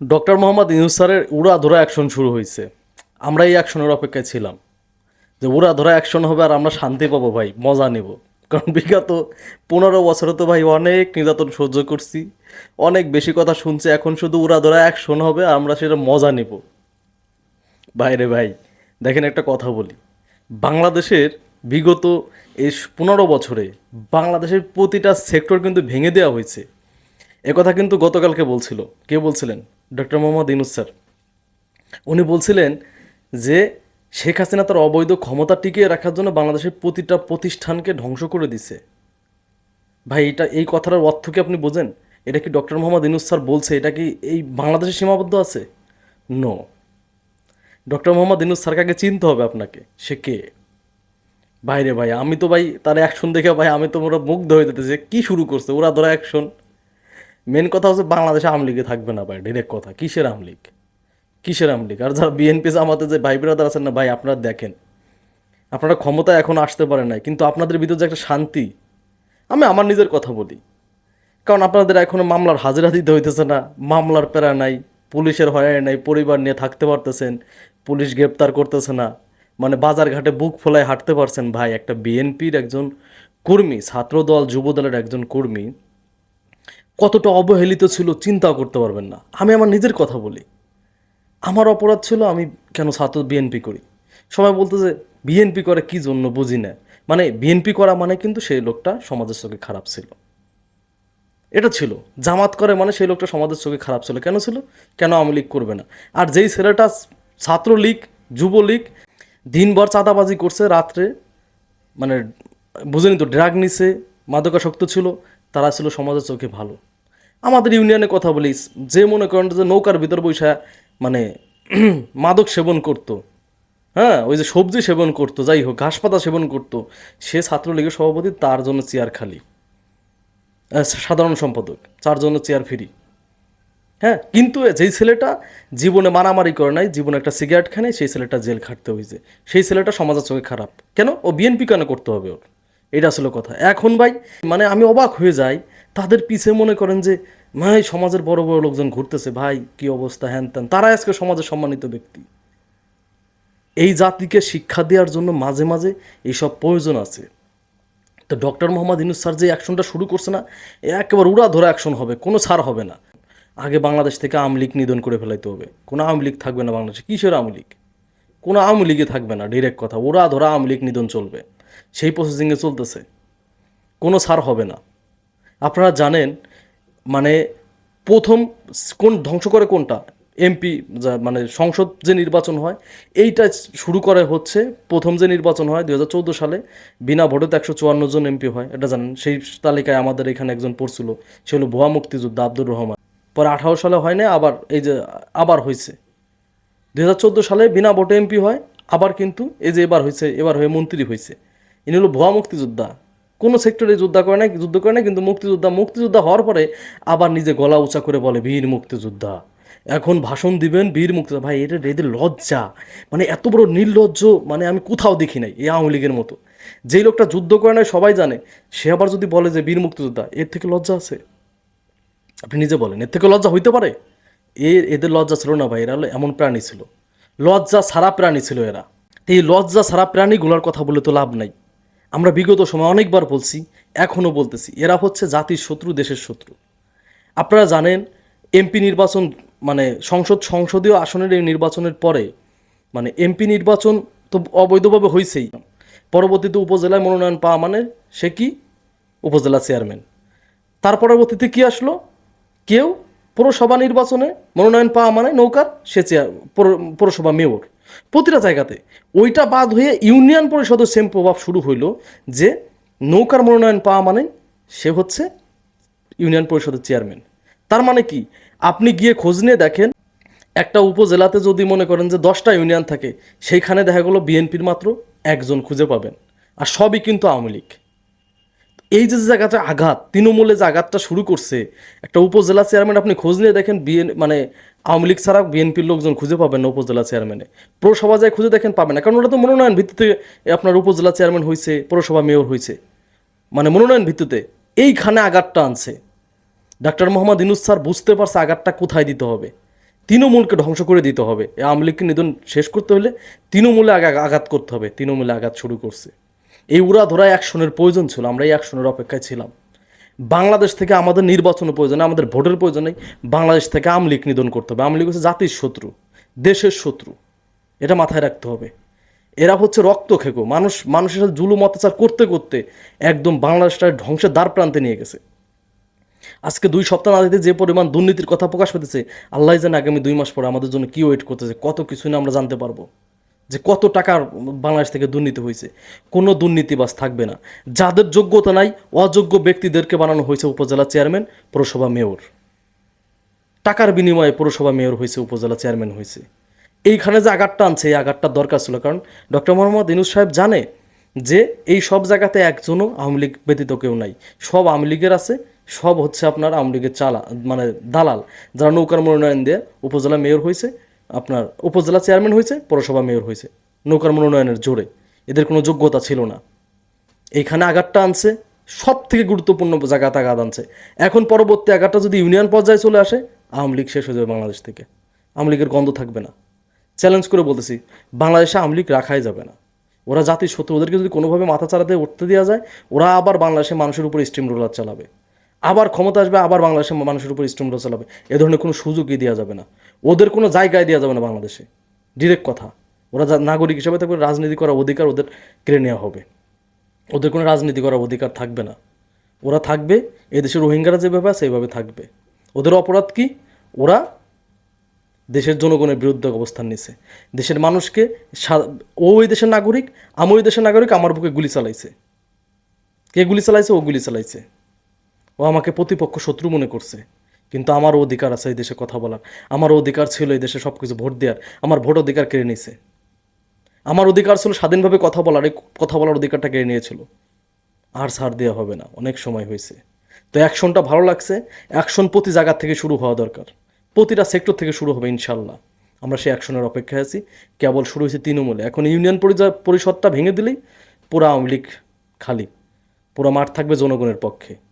Doctor Mohammad Yunus উড়া ধরা action শুরু হয়েছে। আমরা এই অ্যাকশনের অপেক্ষায় ছিলাম। যে উড়া ধরা অ্যাকশন হবে আর আমরা শান্তি পাবো ভাই, মজা নেব। কারণ বিগত পনেরো বছরে তো ভাই অনেক নির্যাতন সহ্য করছি, অনেক বেশি কথা শুনছি, এখন শুধু উড়া ধরা অ্যাকশন হবে আর আমরা সেটা মজা নেব। বাইরে ভাই, দেখেন একটা কথা বলি। বাংলাদেশের বিগত এই পনেরো বছরে বাংলাদেশের প্রতিটা সেক্টর কিন্তু ভেঙে দেওয়া হয়েছে। একথা কিন্তু গতকালকে বলছিল। কে বলছিলেন? Doctor Mohammad Yunus sir. উনি বলছিলেন যে শেখ হাসিনা তার অবৈধ ক্ষমতা টিকিয়ে রাখার জন্য বাংলাদেশের প্রতিটা প্রতিষ্ঠানকে ধ্বংস করে দিছে। ভাই, এটা এই কথাটার অর্থ কি আপনি বোঝেন? এটা কি ডক্টর মোহাম্মদ ইনুস স্যার বলছে? এটা কি এই বাংলাদেশে সীমাবদ্ধ আছে? নো ডক্টর মোহাম্মদ ইনুস স্যারকে আগে চিনতে হবে আপনাকে। সে কে? বাইরে ভাই, আমি তো ভাই তার অ্যাকশন দেখে ভাই আমি তো মোটা মুগ্ধ হয়ে যেতেছে কি শুরু করছে? ওরা ধরা অ্যাকশন মেন কথা হচ্ছে বাংলাদেশে আমলিগে থাকবে না ভাই ডিরেক্ট কথা। কিসের আমলিগ কিসের আমলিগ আর যারা বিএনপি জামাতে যে ভাই ব্রাদার আছেন না, ভাই আপনারা দেখেন। আপনারা ক্ষমতা এখন আসতে পারে নাই, কিন্তু আপনাদের ভিতরে যে একটা শান্তি, আমি আমার নিজের কথা বলি। কারণ আপনাদের এখনও মামলার হাজিরা দিতে হইতেছে না, মামলার প্যারা নাই, পুলিশের হয়রানি নাই, পরিবার নিয়ে থাকতে পারতেছেন, পুলিশ গ্রেপ্তার করতেছে না। মানে বাজার ঘাটে বুক ফোলায় হাঁটতে পারছেন ভাই, একটা বিএনপির একজন কর্মী, ছাত্রদল, যুবদলের একজন কর্মী। কতটা অবহেলিত ছিল চিন্তাও করতে পারবেন না। আমি আমার নিজের কথা বলি। আমার অপরাধ ছিল আমি কেন ছাত্র বিএনপি করি? সবাই বলতো যে বিএনপি করে কি জন্য বুঝি না। মানে বিএনপি করা মানে কিন্তু সেই লোকটা সমাজের চোখে খারাপ ছিল। এটা ছিল। জামাত করে মানে সেই লোকটা সমাজের চোখে খারাপ ছিল। কেন ছিল? কেন আওয়ামী লীগ করবে না? আর যেই ছেলেটা ছাত্রলীগ, যুবলীগ দিনভর চাঁদাবাজি করছে, রাত্রে মানে বুঝেনি তো ড্রাগ নিছে, মাদকাসক্ত ছিল তারা ছিল সমাজের চোখে ভালো। আমাদের ইউনিয়নে কথা বলি, যে মনে করেন যে নৌকার ভিতর বৈশা মানে মাদক সেবন করতো। হ্যাঁ ওই যে সবজি সেবন করতো, যাই হোক, ঘাস পাতা সেবন করতো। সে ছাত্রলীগের সভাপতি, তার জন্য চেয়ার খালি। সাধারণ সম্পাদক, তার জন্য চেয়ার ফ্রি। হ্যাঁ কিন্তু যেই ছেলেটা জীবনে মারামারি করে নাই, জীবনে একটা সিগারেট খানে সেই ছেলেটা জেল খাটতে হয়েছে সেই ছেলেটা সমাজের চোখে খারাপ। কেন? ও বিএনপি কেন করতে হবে ওর? এটা আসলে কথা। এখন ভাই মানে আমি অবাক হয়ে যাই, তাদের পিছে মনে করেন যে, ভাই, সমাজের বড় বড় লোকজন ঘুরতেছে, ভাই, কি অবস্থা, হ্যান ত্যান। তারা আজকে সমাজের সম্মানিত ব্যক্তি। এই জাতিকে শিক্ষা দেওয়ার জন্য মাঝে মাঝে এইসব প্রয়োজন আছে। তো ডক্টর মোহাম্মদ ইনুস স্যার যে অ্যাকশনটা শুরু করছে না একেবারে উড়া ধরা অ্যাকশন হবে, কোনো ছাড় হবে না। আগে বাংলাদেশ থেকে আওয়ামী লীগ নিধন করে ফেলাইতে হবে। কোনো আওয়ামী লীগ থাকবে না বাংলাদেশে। কিসের আওয়ামী লীগ? কোনো আওয়ামী লীগে থাকবে না ডিরেক্ট কথা। ওরা ধরা আওয়ামী লীগ নিধন চলবে। সেই প্রসেসিংয়ে চলতেছে। কোনো ছাড় হবে না। আপনারা জানেন মানে প্রথম কোন ধ্বংস করে কোনটা? এমপি মানে সংসদ যে নির্বাচন হয়, এইটা শুরু করে হচ্ছে প্রথম যে নির্বাচন হয় দুই হাজার চোদ্দ সালে, বিনা ভোটে একশো চুয়ান্ন জন এমপি হয়। এটা জানেন, সেই তালিকায় আমাদের এখানে একজন পড়ছিল, সে হলো ভুয়া মুক্তিযোদ্ধা আব্দুর রহমান। পরে আঠারো সালে হয় না, আবার এই যে, আবার হয়েছে দু হাজার চোদ্দ সালে বিনা ভোটে এমপি হয়, আবার কিন্তু এই যে এবার হয়েছে এবার হয়ে মন্ত্রী হয়েছে ইনি হলো ভুয়া মুক্তিযোদ্ধা। কোনো সেক্টরে যুদ্ধ করে না যুদ্ধ করে না কিন্তু মুক্তিযোদ্ধা মুক্তিযোদ্ধা হওয়ার পরে আবার নিজে গলা উঁচা করে বলে, বীর মুক্তিযোদ্ধা। এখন ভাষণ দিবেন বীর মুক্তিযোদ্ধা। ভাই, এটা এদের লজ্জা। মানে এত বড় নির্লজ্জ মানে আমি কোথাও দেখি নাই এই আওয়ামী লীগের মতো। যেই লোকটা যুদ্ধ করে না সবাই জানে, সে আবার যদি বলে যে বীর মুক্তিযোদ্ধা, এর থেকে লজ্জা আছে? আপনি নিজে বলেন, এর থেকে লজ্জা হইতে পারে? এ, এদের লজ্জা ছিল না ভাই, এরা হলো এমন প্রাণী ছিল। লজ্জা সারা প্রাণী ছিল এরা। এই লজ্জা সারা প্রাণীগুলোর কথা বলে তো লাভ নাই। আমরা বিগত সময় অনেকবার বলছি, এখনও বলতেছি, এরা হচ্ছে জাতির শত্রু, দেশের শত্রু। আপনারা জানেন, এমপি নির্বাচন মানে সংসদ, সংসদীয় আসনের এই নির্বাচনের পরে মানে এমপি নির্বাচন তো অবৈধভাবে হয়েছেই পরবর্তীতে উপজেলায় মনোনয়ন পাওয়া মানে সে কি? উপজেলা চেয়ারম্যান। তার পরবর্তীতে কি আসলো? কেউ পৌরসভা নির্বাচনে মনোনয়ন পাওয়া মানে নৌকার সে চেয়ার পৌরসভা মেয়র। প্রতিটা জায়গাতে ওইটা বাদ হয়ে ইউনিয়ন পরিষদের সেম প্রভাব শুরু হইল যে নৌকার মনোনয়ন পাওয়া মানে সে হচ্ছে ইউনিয়ন পরিষদের চেয়ারম্যান তার মানে কি? আপনি গিয়ে খোঁজ নিয়ে দেখেন, একটা উপজেলাতে যদি মনে করেন যে দশটা ইউনিয়ন থাকে, সেইখানে দেখা গেলো বিএনপির মাত্র একজন খুঁজে পাবেন। আর সবই কিন্তু আওয়ামী লীগ। এই যে জায়গাটা আঘাত, তৃণমূলে যে আঘাতটা শুরু করছে, একটা উপজেলা চেয়ারম্যান আপনি খোঁজ নিয়ে দেখেন বিএন মানে আওয়ামী লীগ ছাড়া বিএনপির লোকজন খুঁজে পাবেন না উপজেলা চেয়ারম্যানে পৌরসভা যায় খুঁজে দেখেন পাবেন না, কারণ ওটা তো মনোনয়ন ভিত্তিতে আপনার উপজেলা চেয়ারম্যান হয়েছে পৌরসভা মেয়র হয়েছে মানে মনোনয়ন ভিত্তিতে এইখানে আঘাতটা আনছে। ডাক্তার মোহাম্মদ ইনুস স্যার বুঝতে পারছে আঘাতটা কোথায় দিতে হবে। তৃণমূলকে ধ্বংস করে দিতে হবে। আওয়ামী লীগকে নিধন শেষ করতে হলে তৃণমূলে আঘাত করতে হবে, তৃণমূলে আঘাত শুরু করছে। এই উড়া ধরা অ্যাকশনের প্রয়োজন ছিল আমরা এই অ্যাকশনের অপেক্ষায় ছিলাম। বাংলাদেশ থেকে আমাদের নির্বাচনের প্রয়োজনে, আমাদের ভোটের প্রয়োজনে বাংলাদেশ থেকে আমলিক নিধন করতে হবে। আমলিক হচ্ছে জাতির শত্রু, দেশের শত্রু। এটা মাথায় রাখতে হবে। এরা হচ্ছে রক্ত খেকো। মানুষ, মানুষের সাথে জুলুম, অত্যাচার করতে করতে একদম বাংলাদেশটা ধ্বংসের দ্বার প্রান্তে নিয়ে গেছে। আজকে দুই সপ্তাহ না দিতে যে পরিমাণ দুর্নীতির কথা প্রকাশ পেতেছে, আল্লাহ জানে আগামী দুই মাস পরে আমাদের জন্য কি ওয়েট করতেছে, কত কিছু না আমরা জানতে পারব। যে কত টাকার বাংলাদেশ থেকে দুর্নীতি হয়েছে, কোনো দুর্নীতিবাস থাকবে না। যাদের যোগ্যতা নাই, অযোগ্য ব্যক্তিদেরকে বানানো হয়েছে উপজেলা চেয়ারম্যান, পৌরসভা মেয়র। টাকার বিনিময়ে পৌরসভা মেয়র হয়েছে, উপজেলা চেয়ারম্যান হয়েছে। এইখানে যে আঘাতটা আনছে, এই আঘাতটার দরকার ছিল, কারণ ডক্টর মোহাম্মদ ইনুস সাহেব জানে যে এই সব জায়গাতে একজনও আওয়ামী লীগ ব্যতীত কেউ নাই। সব আওয়ামী লীগের আছে, সব হচ্ছে আপনার আওয়ামী লীগের চালা মানে দালাল, যারা নৌকার মনোনয়ন দিয়ে উপজেলা মেয়র হয়েছে। আপনার উপজেলা চেয়ারম্যান হয়েছে, পৌরসভা মেয়র হয়েছে। নৌকার মনোনয়নের জোরে। এদের কোনো যোগ্যতা ছিল না। এইখানে আঘাতটা আনছে সব থেকে গুরুত্বপূর্ণ জায়গাতে আঘাত আনছে। এখন পরবর্তী আঘাতটা যদি ইউনিয়ন পর্যায়ে চলে আসে, আওয়ামী লীগ শেষ হয়ে যাবে বাংলাদেশ থেকে। আওয়ামী লীগের গন্ধ থাকবে না। চ্যালেঞ্জ করে বলতেছি, বাংলাদেশে আওয়ামী লীগ রাখাই যাবে না। ওরা জাতির শত্রু, ওদেরকে যদি কোনোভাবে মাথা চাড়াতে উঠতে দেওয়া যায়, ওরা আবার বাংলাদেশের মানুষের উপর স্টিম রোলার চালাবে। আবার ক্ষমতা আসবে, আবার বাংলাদেশের মানুষের উপর স্টিম চালাবে। এ ধরনের কোনো সুযোগই দেওয়া যাবে না। ওদের কোনো জায়গায় দেওয়া যাবে না বাংলাদেশে। ডিরেক্ট কথা। ওরা নাগরিক হিসাবে থাকবে, রাজনীতি করার অধিকার ওদের কেড়ে নেওয়া হবে। ওদের কোনো রাজনীতি করার অধিকার থাকবে না। ওরা থাকবে, এদেশের রোহিঙ্গারা যেভাবে আছে এইভাবে থাকবে। ওদের অপরাধ কি? ওরা দেশের জনগণের বিরুদ্ধে অবস্থান নিছে। দেশের মানুষকে ও ওই দেশের নাগরিক আমি ওই দেশের নাগরিক, আমার বুকে গুলি চালাইছে। কে গুলি চালাইছে? ও গুলি চালাইছে। ও আমাকে প্রতিপক্ষ শত্রু মনে করছে। কিন্তু আমারও অধিকার আছে এই দেশে কথা বলার। আমারও অধিকার ছিল এই দেশে সব কিছু ভোট দেওয়ার। আমার ভোট অধিকার কেড়ে নিয়েছে। আমার অধিকার ছিল স্বাধীনভাবে কথা বলার, এই কথা বলার অধিকারটা কেড়ে নিয়েছিল। আর ছাড় দেওয়া হবে না। অনেক সময় হয়েছে। তো অ্যাকশনটা ভালো লাগছে। অ্যাকশন প্রতি জায়গা থেকে শুরু হওয়া দরকার। প্রতিটা সেক্টর থেকে শুরু হবে ইনশাল্লাহ আমরা সেই অ্যাকশনের অপেক্ষায় আছি। কেবল শুরু হয়েছে তৃণমূলে। এখন ইউনিয়ন পরিষদটা ভেঙে দিলেই পুরা আওয়ামী লীগ খালি। পুরো মাঠ থাকবে জনগণের পক্ষে।